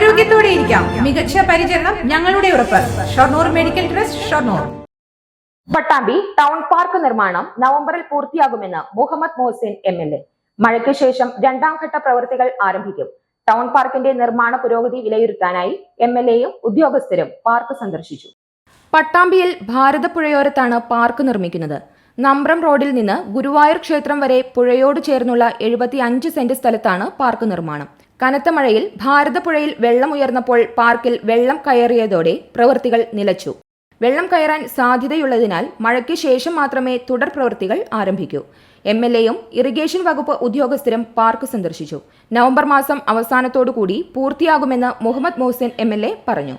ആരോഗ്യത്തോടെ ഇരിക്കാം. മികച്ച പരിചരണം ഞങ്ങളുടെ ഉറപ്പ്. Shoranur medical trust Shoranur. Pattambi town park നിർമ്മാണം നവംബറിൽ പൂർത്തിയാകുമെന്ന് Muhammad Mohsin M L A. മഴയ്ക്ക് ശേഷം രണ്ടാം ഘട്ട പ്രവൃത്തികൾ ആരംഭിക്കും. ടൗൺ പാർക്കിന്റെ നിർമ്മാണ പുരോഗതി വിലയിരുത്താനായി എം എൽ എയും ഉദ്യോഗസ്ഥരും പാർക്ക് സന്ദർശിച്ചു. പട്ടാമ്പിയിൽ ഭാരതപ്പുഴയോരത്താണ് പാർക്ക് നിർമ്മിക്കുന്നത്. നമ്പ്രം റോഡിൽ നിന്ന് ഗുരുവായൂർ ക്ഷേത്രം വരെ പുഴയോട് ചേർന്നുള്ള എഴുപത്തി അഞ്ച് സെന്റ് സ്ഥലത്താണ് പാർക്ക് നിർമ്മാണം. കനത്ത മഴയിൽ ഭാരതപ്പുഴയിൽ വെള്ളം ഉയർന്നപ്പോൾ പാർക്കിൽ വെള്ളം കയറിയതോടെ പ്രവൃത്തികൾ നിലച്ചു. വെള്ളം കയറാൻ സാധ്യതയുള്ളതിനാൽ മഴയ്ക്ക് ശേഷം മാത്രമേ തുടർ പ്രവൃത്തികൾ ആരംഭിക്കൂ. എം എൽ എയും ഇറിഗേഷൻ വകുപ്പ് ഉദ്യോഗസ്ഥരും പാർക്ക് സന്ദർശിച്ചു. നവംബർ മാസം അവസാനത്തോടുകൂടി പൂർത്തിയാകുമെന്ന് Muhammad Mohsin M L A പറഞ്ഞു.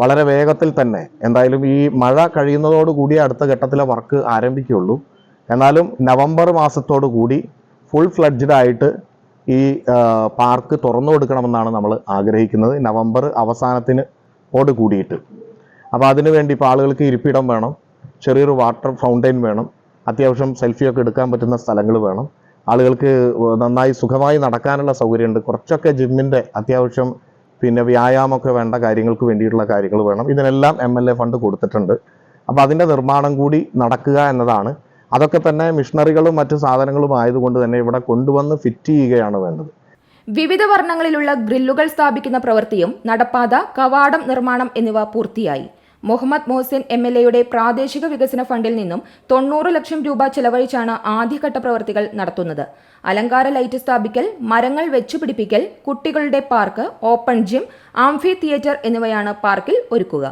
വളരെ വേഗത്തിൽ തന്നെ. എന്തായാലും ഈ മഴ കഴിയുന്നതോടുകൂടി അടുത്ത ഘട്ടത്തിലെ വർക്ക് ആരംഭിക്കുകയുള്ളൂ. എന്നാലും നവംബർ മാസത്തോടു കൂടി ഫുൾ ഫ്ലഡ്ജഡ് ആയിട്ട് ഈ പാർക്ക് തുറന്നു കൊടുക്കണമെന്നാണ് നമ്മൾ ആഗ്രഹിക്കുന്നത്. നവംബർ അവസാനത്തിന് ഓട് കൂടിയിട്ട്. അപ്പോൾ അതിനുവേണ്ടി ഇപ്പോൾ ആളുകൾക്ക് ഇരിപ്പിടം വേണം ചെറിയൊരു വാട്ടർ ഫൗണ്ടെയിൻ വേണം അത്യാവശ്യം സെൽഫിയൊക്കെ എടുക്കാൻ പറ്റുന്ന സ്ഥലങ്ങൾ വേണം. ആളുകൾക്ക് നന്നായി സുഖമായി നടക്കാനുള്ള സൗകര്യമുണ്ട്. കുറച്ചൊക്കെ ജിമ്മിന്റെ അത്യാവശ്യം പിന്നെ വ്യായാമമൊക്കെ വേണ്ട കാര്യങ്ങൾക്ക് വേണ്ടിയിട്ടുള്ള കാര്യങ്ങൾ വേണം. ഇതിനെല്ലാം എം എൽ എ ഫണ്ട് കൊടുത്തിട്ടുണ്ട്. അപ്പോൾ അതിന്റെ നിർമ്മാണം കൂടി നടക്കുക എന്നതാണ് അതൊക്കെ തന്നെ മിഷണറികളും മറ്റു സാധനങ്ങളും ആയതുകൊണ്ട് തന്നെ ഇവിടെ കൊണ്ടുവന്ന് ഫിറ്റ് ചെയ്യുകയാണ് വേണ്ടത്. വിവിധ വർണങ്ങളിലുള്ള ഗ്രില്ലുകൾ സ്ഥാപിക്കുന്ന പ്രവൃത്തിയും നടപ്പാത കവാടം നിർമ്മാണം എന്നിവ പൂർത്തിയായി. മുഹമ്മദ് മോഹസിൻ എം എൽ എയുടെ പ്രാദേശിക വികസന ഫണ്ടിൽ നിന്നും തൊണ്ണൂറ് ലക്ഷം രൂപ ചെലവഴിച്ചാണ് ആദ്യഘട്ട പ്രവൃത്തികൾ നടത്തുന്നത്. അലങ്കാര ലൈറ്റ് സ്ഥാപിക്കൽ മരങ്ങൾ വെച്ചുപിടിപ്പിക്കൽ കുട്ടികളുടെ park open gym amphitheatre എന്നിവയാണ് പാർക്കിൽ ഒരുക്കുക.